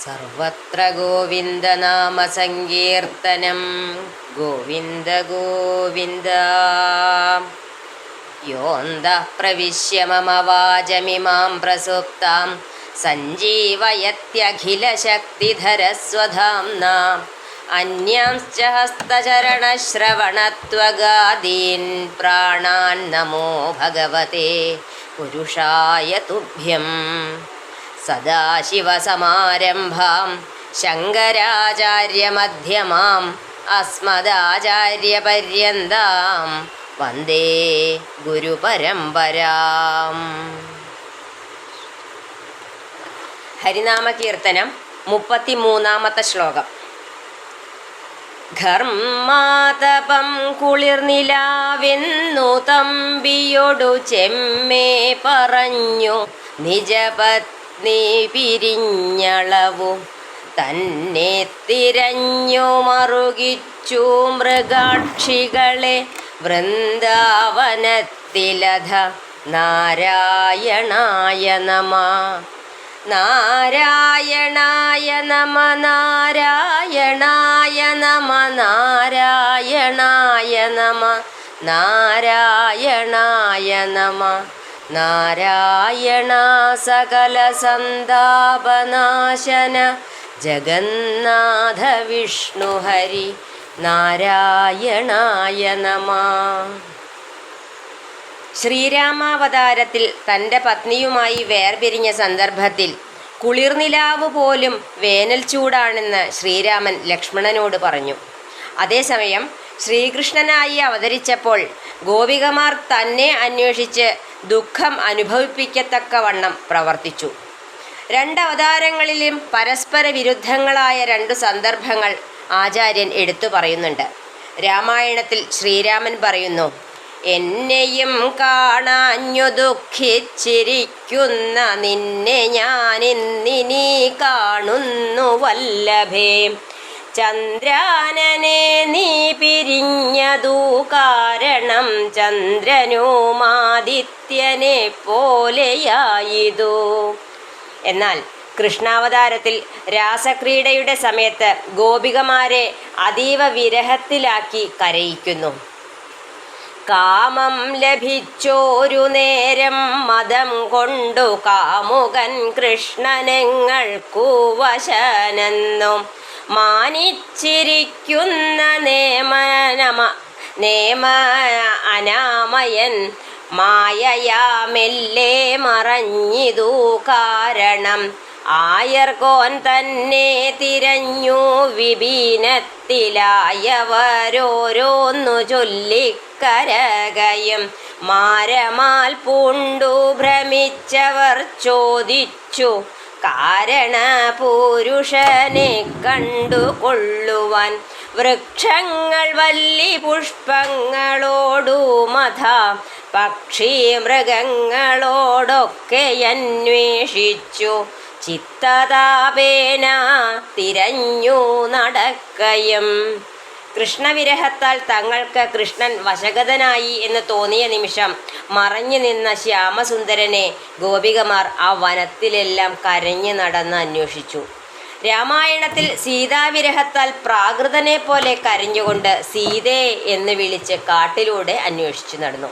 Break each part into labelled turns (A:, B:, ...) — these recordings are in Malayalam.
A: सर्वत्र गोविन्दनामसङ्कीर्तनं गोविन्द गोविन्द। योऽन्तः प्रविश्य मम वाजमिमां प्रसुप्तां सञ्जीवयत्यखिलशक्तिधरस्वधाम्ना। अन्यांश्च हस्तचरणश्रवणत्वगादीन् प्राणान्नमो भगवते पुरुषाय तुभ्यम्। സദാശിവസമാരംഭാം ശങ്കരാചാര്യമധ്യമാം അസ്മദാചാര്യപര്യന്താം. വന്ദേ ഗുരുപരമ്പരാം. ഹരിനാമകീർത്തനം മുപ്പത്തിമൂന്നാമത്തെ ശ്ലോകം. ഘർമാതപം കുളിർനിലാവെന്നു തമ്പിയൊടു ചെമ്മേ പറഞ്ഞു. നിജപത്നി പിരിഞ്ഞളവു. തന്നെ തിരഞ്ഞു മറുകിച്ചു മൃഗാക്ഷികളെ. വൃന്ദാവനത്തിലധ നാരായണായ നമ. നാരായണായ നമ നാരായണായ നമ നാരായണായ നമ നാരായണായ നമ. നാരായണ സകല സന്താപനാശന ജഗന്നാഥ വിഷ്ണു ഹരി നാരായണായ നമ. ശ്രീരാമാവതാരത്തിൽ തന്റെ പത്നിയുമായി വേർപിരിഞ്ഞ സന്ദർഭത്തിൽ കുളിർനിലാവ് പോലും വേനൽ ചൂടാണെന്ന് ശ്രീരാമൻ ലക്ഷ്മണനോട് പറഞ്ഞു. അതേസമയം ശ്രീകൃഷ്ണനായി അവതരിച്ചപ്പോൾ ഗോപികമാർ തന്നെ അന്വേഷിച്ച് ദുഃഖം അനുഭവിപ്പിക്കത്തക്കവണ്ണം പ്രവർത്തിച്ചു. രണ്ടവതാരങ്ങളിലും പരസ്പര വിരുദ്ധങ്ങളായ രണ്ടു സന്ദർഭങ്ങൾ ആചാര്യൻ എടുത്തു പറയുന്നുണ്ട്. രാമായണത്തിൽ ശ്രീരാമൻ പറയുന്നു എന്നെയും കാണാഞ്ഞു ദുഃഖിച്ചിരിക്കുന്ന നിന്നെ ഞാനിന്നിനി കാണുന്നു വല്ലഭേ ചന്ദ്രാനനെ നീ പിരിഞ്ഞതു കാരണം ചന്ദ്രനുമാദിത്യനെ പോലെയായിതു. എന്നാൽ കൃഷ്ണാവതാരത്തിൽ രാസക്രീഡയുടെ സമയത്ത് ഗോപികമാരെ അതീവ വിരഹത്തിലാക്കി കരയിക്കുന്നു. കാമം ലഭിച്ചോരു നേരം മതം കൊണ്ടു കാമുകൻ കൃഷ്ണനെങ്ങൾക്കു വശനെന്നും മാനിച്ചിരിക്കുന്ന നേമനമ നേമ അനാമയൻ മായയാമെല്ലേ മറഞ്ഞിതു കാരണം. ആയർകോൻ തന്നെ തിരഞ്ഞു വിപീനത്തിലായവരോരോന്നു ചൊല്ലിക്കരകയും. മാരമാൽ പൂണ്ടു ഭ്രമിച്ചവർ ചോദിച്ചു കാരണ പുരുഷനെ കണ്ടുകൊള്ളുവാൻ വൃക്ഷങ്ങൾ വല്ലി പുഷ്പങ്ങളോടു മഥ പക്ഷി മൃഗങ്ങളോടൊക്കെ അന്വേഷിച്ചു. ചിത്തതാപേന തിരഞ്ഞു നടക്കയും കൃഷ്ണവിരഹത്താൽ തങ്ങൾക്ക് കൃഷ്ണൻ വശഗതനായി എന്ന് തോന്നിയ നിമിഷം മറഞ്ഞു നിന്ന ശ്യാമസുന്ദരനെ ഗോപികമാർ ആ വനത്തിലെല്ലാം കരഞ്ഞു നടന്ന് അന്വേഷിച്ചു. രാമായണത്തിൽ സീതാവിരഹത്താൽ പ്രാകൃതനെ പോലെ കരഞ്ഞുകൊണ്ട് സീതേ എന്ന് വിളിച്ച് കാട്ടിലൂടെ അന്വേഷിച്ചു നടന്നു.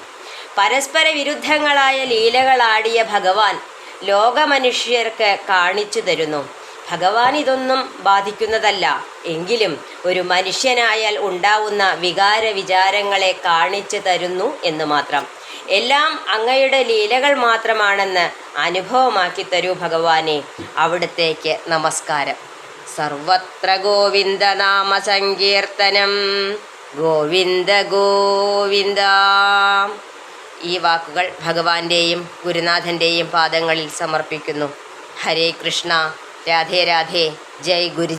A: പരസ്പര വിരുദ്ധങ്ങളായ ലീലകളാടിയ ഭഗവാൻ ലോകമനുഷ്യർക്ക് കാണിച്ചു തരുന്നു. ഭഗവാൻ ഇതൊന്നും ബാധിക്കുന്നതല്ല. എങ്കിലും ഒരു മനുഷ്യനായാൽ ഉണ്ടാവുന്ന വികാര വിചാരങ്ങളെ കാണിച്ചു തരുന്നു എന്ന് മാത്രം. എല്ലാം അങ്ങയുടെ ലീലകൾ മാത്രമാണെന്ന് അനുഭവമാക്കി തരൂ ഭഗവാനെ. അവിടത്തേക്ക് നമസ്കാരം. സർവത്ര ഗോവിന്ദ നാമ സങ്കീർത്തനം. ഗോവിന്ദ ഗോവിന്ദ. ഈ വാക്കുകൾ ഭഗവാന്റെയും ഗുരുനാഥന്റെയും പാദങ്ങളിൽ സമർപ്പിക്കുന്നു. ഹരേ കൃഷ്ണ. राधे राधे जय गुरु